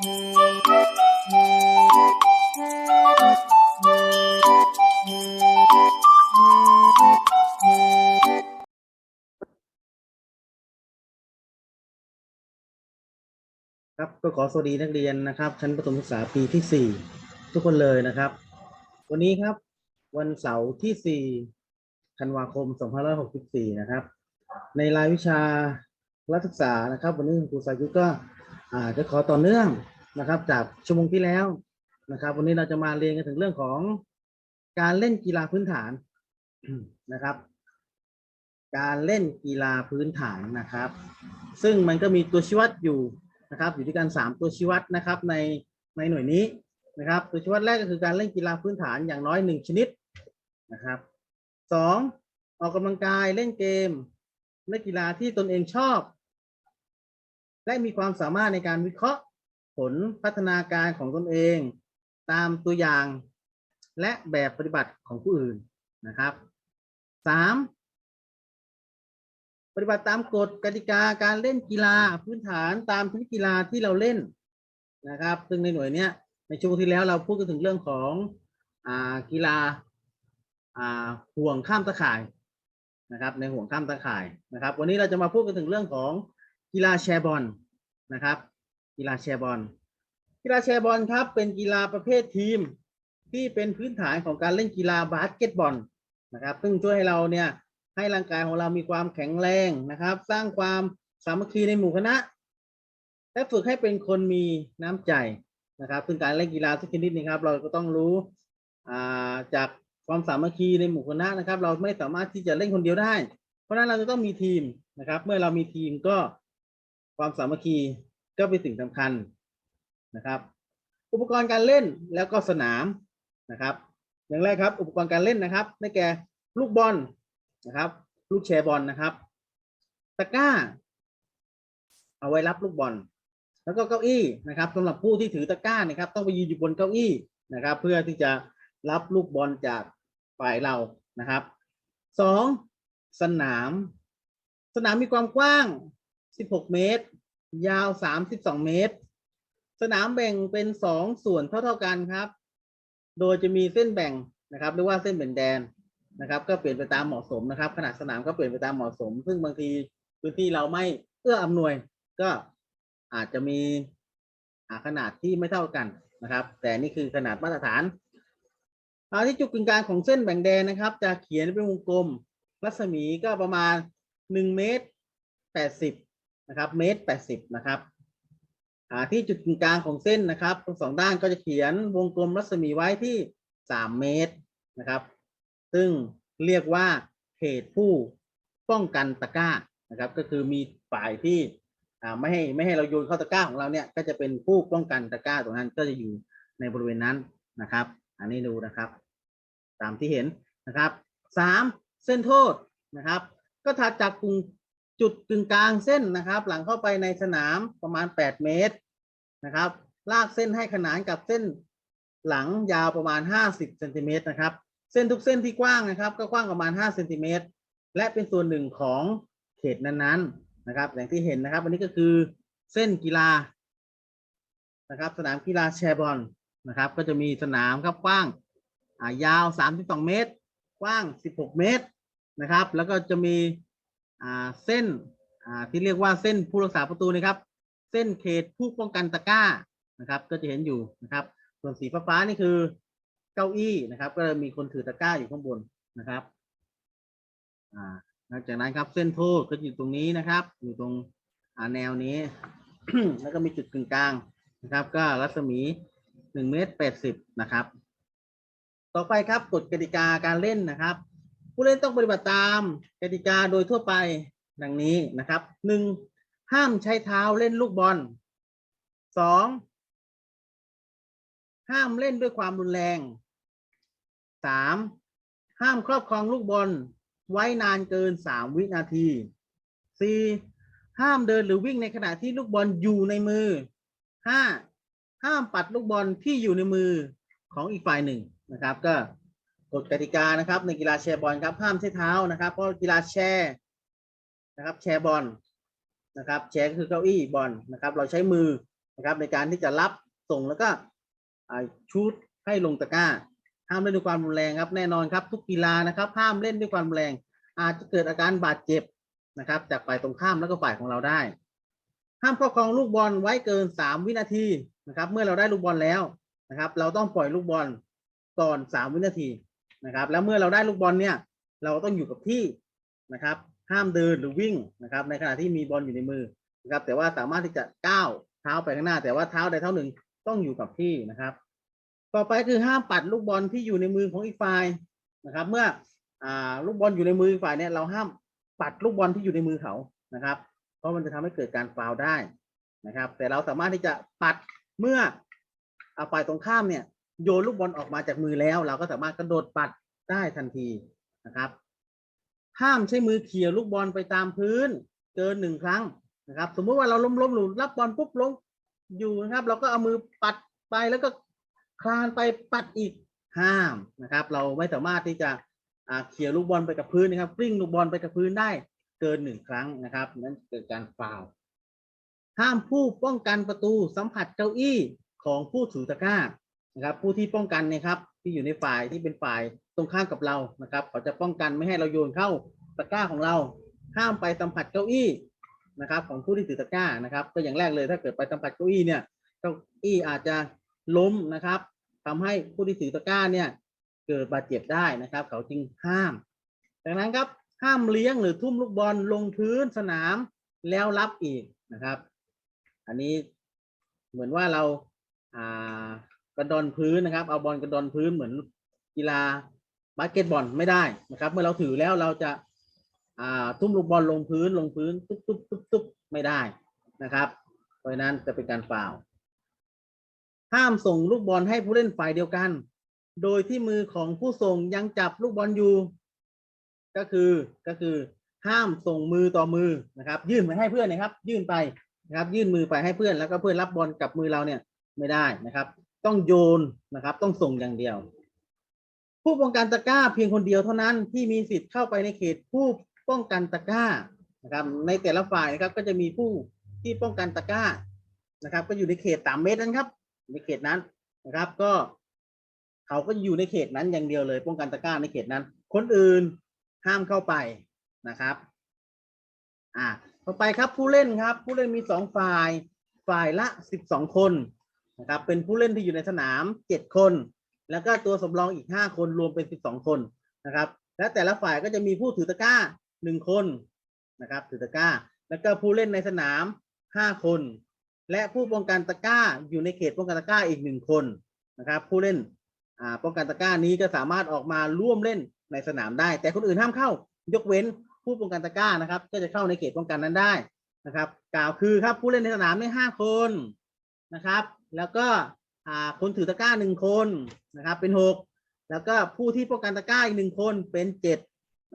ครับก็ขอสวัสดีนักเรียนนะครับ ชั้นประถมศึกษาปีที่สี่ทุกคนเลยนะครับ วันนี้ครับวันเสาร์ที่สี่ธันวาคม 2564 นะครับ ในรายวิชารัฐศึกษานะครับ วันนี้คุณครูสายุก็ อ่าจะขอต่อเนื่องนะครับ จากชั่วโมงที่แล้วนะครับ วันนี้เราจะมาเรียนกันถึงเรื่องของการเล่นกีฬาพื้นฐานนะครับ การเล่นกีฬาพื้นฐานนะครับ ซึ่งมันก็มีตัวชี้วัดอยู่นะครับ อยู่ด้วยกันสามตัวชี้วัดนะครับ ในในหน่วยนี้นะครับ ตัวชี้วัดแรกก็คือการเล่นกีฬาพื้นฐานอย่างน้อยหนึ่งชนิดนะครับสองออกกำลังกายเล่นเกมเล่นกีฬาที่ตนเองชอบ และมีความสามารถในการวิเคราะห์ผลพัฒนาการของตนเอง ตามตัวอย่างและแบบปฏิบัติของผู้อื่นนะครับสามปฏิบัติตามกฎกติกาการเล่นกีฬาพื้นฐานตามชนิดกีฬาที่เราเล่นนะครับ ซึ่งในหน่วยเนี้ยในช่วงที่แล้วเราพูดกันถึงเรื่องของอ่ากีฬาอ่าห่วงข้ามตะข่ายนะครับ ในห่วงข้ามตะข่ายนะครับ วันนี้เราจะมาพูดกันถึงเรื่องของ กีฬาแชร์บอลนะครับ กีฬาแชร์บอลกีฬาแชร์บอลครับ เป็นกีฬาประเภททีม ที่เป็นพื้นฐานของการเล่นกีฬาบาสเกตบอลนะครับ ซึ่งช่วยให้เราเนี่ยให้ร่างกายของเรามีความแข็งแรงนะครับ สร้างความสามัคคีในหมู่คณะ และฝึกให้เป็นคนมีน้ำใจนะครับซึ่งการเล่นกีฬาทุกชนิดนี้ครับ เราก็ต้องรู้าจากความสามัคคีในหมู่คณะนะครับ เราไม่สามารถที่จะเล่นคนเดียวได้ เพราะนั้นเราจะต้องมีทีมนะครับ เมื่อเรามีทีมก็ ความสามัคคีก็เป็นสิ่งสำคัญนะครับ อุปกรณ์การเล่นแล้วก็สนามนะครับ อย่างแรกครับ อุปกรณ์การเล่นนะครับได้แก่ลูกบอลนะครับ ลูกแชร์บอลนะครับ ตะกร้า เอาไว้รับลูกบอล แล้วก็เก้าอี้นะครับสำหรับผู้ที่ถือตะกร้านะครับ ต้องไปยืนอยู่บนเก้าอี้นะครับ เพื่อที่จะรับลูกบอลจากฝ่ายเรานะครับสองสนาม สนามมีความกว้าง 16 เมตร ยาว 32 เมตร สนามแบ่งเป็นสองส่วนเท่าๆกันครับ โดยจะมีเส้นแบ่งนะครับเรียกว่าเส้นแบ่งแดนนะครับ ก็เปลี่ยนไปตามเหมาะสมนะครับ ขนาดสนามก็เปลี่ยนไปตามเหมาะสม ซึ่งบางทีพื้นที่เราไม่เอื้ออำนวย ก็อาจจะมีขนาดที่ไม่เท่ากันนะครับ แต่นี่คือขนาดมาตรฐานเอาที่จุดกึ่งกลางของเส้นแบ่งแดนนะครับ จะเขียนเป็นวงกลม รัศมีก็ประมาณหนึ่งเมตรแปดสิบ นะครับเมตรแปดสิบนะครับที่จุดกลางของเส้นนะครับทั้งสองด้านก็จะเขียนวงกลมรัศมีไว้ที่สามเมตรนะครับ ซึ่งเรียกว่าเขตผู้ป้องกันตะกร้านะครับ ก็คือมีฝ่ายที่ไม่ให้ไม่ให้เราโยนเข้าตะกร้าของเราเนี่ยก็จะเป็นผู้ป้องกันตะกร้าตรงนั้นก็จะอยู่ในบริเวณนั้นนะครับ อันนี้ดูนะครับ ตามที่เห็นนะครับสามเส้นโทษนะครับ ก็ถัดจากกลุ่ม จุดกึ่งกลางเส้นนะครับ หลังเข้าไปในสนามประมาณ 8 เมตรนะครับ ลากเส้นให้ขนานกับเส้นหลังยาวประมาณ 50เซนติเมตรนะครับ เส้นทุกเส้นที่กว้างนะครับ ก็กว้างประมาณ5เซนติเมตรและเป็นส่วนหนึ่งของเขตนั้นๆนะครับ อย่างที่เห็นนะครับอันนี้ก็คือเส้นกีฬานะครับ สนามกีฬาแชร์บอลนะครับ ก็จะมีสนามครับกว้างยาว 32 เมตร กว้าง 16 เมตรนะครับ แล้วก็จะมี เส้นที่เรียกว่าเส้นผู้รักษาประตูนะครับ เส้นเขตผู้ป้องกันตะกร้านะครับ ก็จะเห็นอยู่นะครับ ส่วนสีฟ้าๆนี่คือเก้าอี้นะครับ ก็มีคนถือตะกร้าอยู่ข้างบนนะครับหลังจากนั้นครับเส้นโทษก็อยู่ตรงนี้นะครับ อยู่ตรงแนวนี้ แล้วก็มีจุดกึ่งกลางนะครับ ก็รัศมีหนึ่งเมตรแปดสิบนะครับ ต่อไปครับกฎกติกาการเล่นนะครับ ผู้เล่นต้องปฏิบัติตามกติกาโดยทั่วไปดังนี้นะครับหนึ่งห้ามใช้เท้าเล่นลูกบอลสองห้ามเล่นด้วยความรุนแรงสามห้ามครอบครองลูกบอลไว้นานเกินสามวินาทีสี่ห้ามเดินหรือวิ่งในขณะที่ลูกบอลอยู่ในมือห้าห้ามปัดลูกบอลที่อยู่ในมือของอีกฝ่ายหนึ่งนะครับ ก็ กฎกติกานะครับในกีฬาแชร์บอลครับห้ามใช้เท้านะครับ เพราะกีฬาแชร์นะครับ แชร์บอลนะครับ แชร์ก็คือเก้าอี้บอลนะครับ เราใช้มือนะครับ ในการที่จะรับส่งแล้วก็ชูดให้ลงตะกร้า ห้ามเล่นด้วยความรุนแรงครับแน่นอนครับ ทุกกีฬานะครับ ห้ามเล่นด้วยความรุนแรง อาจจะเกิดอาการบาดเจ็บนะครับ จากฝ่ายตรงข้ามแล้วก็ฝ่ายของเราได้ ห้ามครอบครองลูกบอลไว้เกินสามวินาทีนะครับ เมื่อเราได้ลูกบอลแล้วนะครับ เราต้องปล่อยลูกบอลก่อนสามวินาที นะครับ แล้วเมื่อเราได้ลูกบอลเนี่ย เราต้องอยู่กับที่นะครับ ห้ามเดินหรือวิ่งนะครับ ในขณะที่มีบอลอยู่ในมือนะครับ แต่ว่าสามารถที่จะก้าวเท้าไปข้างหน้า แต่ว่าเท้าใดเท้าหนึ่งต้องอยู่กับที่นะครับ ต่อไปคือห้ามปัดลูกบอลที่อยู่ในมือของอีกฝ่ายนะครับ เมื่ออ่าลูกบอลอยู่ในมืออีกฝ่ายเนี่ยเราห้ามปัดลูกบอลที่อยู่ในมือเขานะครับ เพราะมันจะทำให้เกิดการฟาวได้นะครับ แต่เราสามารถที่จะปัดเมื่ออ่าฝ่ายตรงข้ามเนี่ย โยนลูกบอลออกมาจากมือแล้ว เราก็สามารถกระโดดปัดได้ทันทีนะครับห้ามใช้มือเขี่ยลูกบอลไปตามพื้น เกินหนึ่งครั้งนะครับ สมมุติว่าเราล้มล้มหลุดรับบอลปุ๊บลงอยู่นะครับ เราก็เอามือปัดไปแล้วก็คลานไปปัดอีกห้ามนะครับ เราไม่สามารถที่จะเขี่ยลูกบอลไปกับพื้นนะครับกลิ้งลูกบอลไปกับพื้นได้เกินหนึ่งครั้งนะครับ นั่นเกิดการฟาวห้ามผู้ป้องกันประตูสัมผัสเก้าอี้ของผู้ถือตะกร้า นะครับ ผู้ที่ป้องกันเนยครับ ที่อยู่ในฝ่ายที่เป็นฝ่ายตรงข้ามกับเรานะครับ เขาจะป้องกันไม่ให้เราโยนเข้าตะกร้าของเรา ห้ามไปสัมผัสเก้าอี้นะครับ ของผู้ที่ถือตะกร้านะครับ ก็อย่างแรกเลยถ้าเกิดไปสัมผัสเก้าอี้เนี่ยเก้าอี้อาจจะล้มนะครับทำให้ผู้ที่ถือตะกร้าเนี่ยเกิดบาดเจ็บได้นะครับ เขาจึงห้าม ดังนั้นครับห้ามเลี้ยงหรือทุ่มลูกบอลลงพื้นสนามแล้วรับอีกนะครับ อันนี้เหมือนว่าเราอ่า กระดอนพื้นนะครับ เอาบอลกระดอนพื้นเหมือนกีฬาบาสเกตบอลไม่ได้นะครับ เมื่อเราถือแล้วเราจะอ่าทุ่มลูกบอลลงพื้นลงพื้นตุ๊บตุ๊บตุ๊บตุ๊บไม่ได้นะครับ เพราะนั้นจะเป็นการฟาวห้ามส่งลูกบอลให้ผู้เล่นฝ่ายเดียวกัน โดยที่มือของผู้ส่งยังจับลูกบอลอยู่ ก็คือก็คือห้ามส่งมือต่อมือนะครับ ยื่นไปให้เพื่อนนะครับ ยื่นไปนะครับ ยื่นมือไปให้เพื่อนแล้วก็เพื่อนรับบอลกับมือเราเนี่ยไม่ได้นะครับ ต้องโยนนะครับ ต้องส่งอย่างเดียว ผู้ป้องกันตะกร้าเพียงคนเดียวเท่านั้นที่มีสิทธิ์เข้าไปในเขตผู้ป้องกันตะกร้านะครับ ในแต่ละฝ่ายนะครับ ก็จะมีผู้ที่ป้องกันตะกร้านะครับ ก็อยู่ในเขตสามเมตรนั้นครับ ในเขตนั้นนะครับ ก็เขาก็อยู่ในเขตนั้นอย่างเดียวเลย ป้องกันตะกร้าในเขตนั้น คนอื่นห้ามเข้าไปนะครับ อ่า ต่อไปครับผู้เล่นครับ ผู้เล่นมีสองฝ่าย ฝ่ายละสิบสองคน นะครับเป็นผู้เล่นที่อยู่ในสนามเจ็ดคน แล้วก็ตัวสำรองอีกห้าคนรวมเป็นสิบสองคนนะครับ และแต่ละฝ่ายก็จะมีผู้ถือตะกร้าหนึ่งคนนะครับถือตะกร้า แล้วก็ผู้เล่นในสนามห้าคน และผู้ป้องกันตะกร้าอยู่ในเขตป้องกันตะกร้าอีกหนึ่งคนนะครับผู้เล่นอ่าป้องกันตะกร้านี้ก็สามารถออกมาร่วมเล่นในสนามได้ แต่คนอื่นห้ามเข้ายกเว้นผู้ป้องกันตะกร้านะครับ ก็จะเข้าในเขตป้องกันนั้นได้นะครับ กล่าวคือครับผู้เล่นในสนามได้ห้าคนนะครับ แล้วก็คนถือตะกร้าหนึ่งคนนะครับเป็นหกแล้วก็ผู้ที่ป้องกันตะกร้าอีกหนึ่งคนเป็นเจ็ด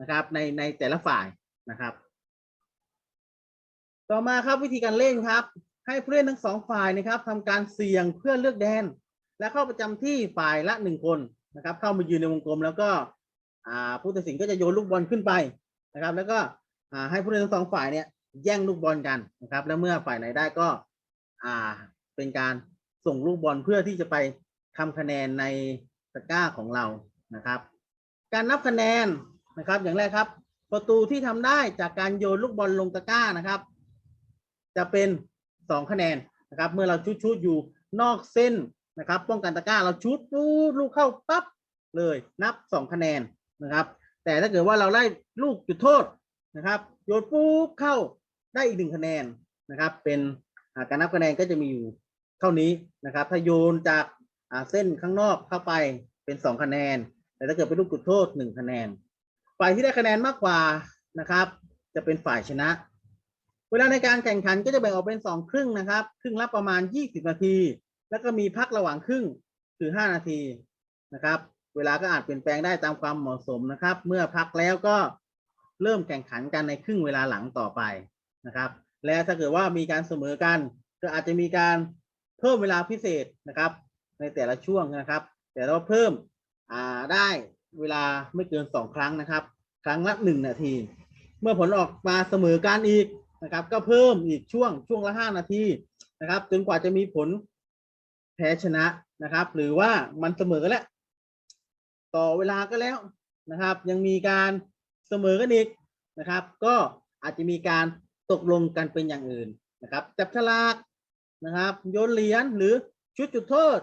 นะครับในในแต่ละฝ่ายนะครับ ต่อมาครับวิธีการเล่นครับ ให้ผู้เล่นทั้งสองฝ่ายนะครับทำการเสี่ยงเพื่อเลือกแดน และเข้าประจำที่ฝ่ายละหนึ่งคนนะครับ เข้ามายืนในวงกลม แล้วก็ผู้ตัดสินก็จะโยนลูกบอลขึ้นไปนะครับ แล้วก็ให้ผู้เล่นทั้งสองฝ่ายเนี่ยแย่งลูกบอลกันนะครับ แล้วเมื่อฝ่ายไหนได้ก็เป็นการ ส่งลูกบอลเพื่อที่จะไปทำคะแนนในตะกร้าของเรานะครับ การนับคะแนนนะครับ อย่างแรกครับ ประตูที่ทำได้จากการโยนลูกบอลลงตะกร้านะครับ จะเป็นสองคะแนนนะครับ เมื่อเราชุดชุดอยู่นอกเส้นนะครับ ป้องกันตะกร้าเราชุดปุ๊บลูกเข้าปั๊บเลยนับสองคะแนนนะครับ แต่ถ้าเกิดว่าเราได้ลูกจุดโทษนะครับ โยนปุ๊บเข้าได้อีกหนึ่งคะแนนนะครับ เป็นการนับคะแนนก็จะมีอยู่ เท่านี้นะครับ ถ้าโยนจากเส้นข้างนอกเข้าไปเป็นสองคะแนน แต่ถ้าเกิดเป็นลูกจุดโทษหนึ่งคะแนน ฝ่ายที่ได้คะแนนมากกว่านะครับ จะเป็นฝ่ายชนะ เวลาในการแข่งขันก็จะแบ่งออกเป็นสองครึ่งนะครับ ครึ่งละประมาณ 20 นาที แล้วก็มีพักระหว่างครึ่งคือ 5 นาทีนะครับ เวลาก็อาจเปลี่ยนแปลงได้ตามความเหมาะสมนะครับ เมื่อพักแล้วก็เริ่มแข่งขันกันในครึ่งเวลาหลังต่อไปนะครับ และถ้าเกิดว่ามีการเสมอกัน ก็อาจจะมีการ เพิ่มเวลาพิเศษนะครับ ในแต่ละช่วงนะครับ แต่เราเพิ่มได้เวลาไม่เกินสองครั้งนะครับ ครั้งละหนึ่งนาที เมื่อผลออกมาเสมอกันอีกนะครับ ก็เพิ่มอีกช่วงช่วงละห้านาทีนะครับ จนกว่าจะมีผลแพ้ชนะนะครับ หรือว่ามันเสมอกันแล้วต่อเวลาก็แล้วนะครับ ยังมีการเสมอกันอีกนะครับ ก็อาจจะมีการตกลงกันเป็นอย่างอื่นนะครับจับฉลาก นะครับ โยนเหรียญหรือชุดจุดโทษ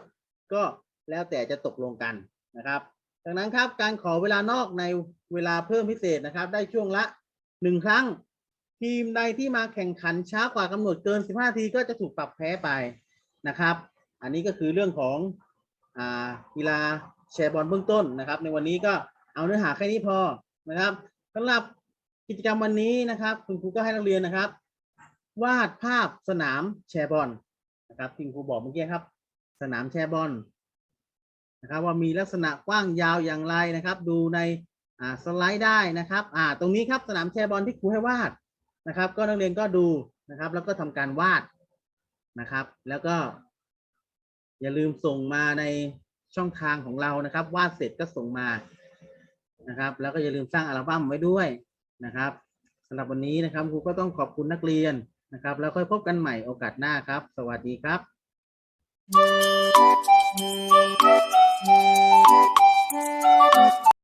ก็แล้วแต่จะตกลงกันนะครับ ดังนั้นครับการขอเวลานอกในเวลาเพิ่มพิเศษนะครับ ได้ช่วงละหนึ่งครั้ง ทีมใดที่มาแข่งขันช้ากว่ากำหนดเกิน 15นาทีก็จะถูกปรับแพ้ไปนะครับ อันนี้ก็คือเรื่องของอ่ากีฬาแชร์บอลเบื้องต้นนะครับ ในวันนี้ก็เอาเนื้อหาแค่นี้พอนะครับสำหรับกิจกรรมวันนี้นะครับ คุณครูก็ให้นักเรียนนะครับ วาดภาพสนามแชร์บอลนะครับที่ครูบอกเมื่อกี้ครับ สนามแชร์บอลนะครับ ว่ามีลักษณะกว้างยาวอย่างไรนะครับ ดูในอ่าสไลด์ได้นะครับอ่าตรงนี้ครับสนามแชร์บอลที่ครูให้วาดนะครับ ก็นักเรียนก็ดูนะครับ แล้วก็ทำการวาดนะครับ แล้วก็ อย่าลืมส่งมาในช่องทางของเรานะครับ วาดเสร็จก็ส่งมานะครับ แล้วก็อย่าลืมสร้างอัลบั้มไว้ด้วยนะครับสำหรับวันนี้นะครับครูก็ต้องขอบคุณนักเรียน นะครับ แล้วค่อยพบกันใหม่โอกาสหน้าครับ สวัสดีครับ Thank you.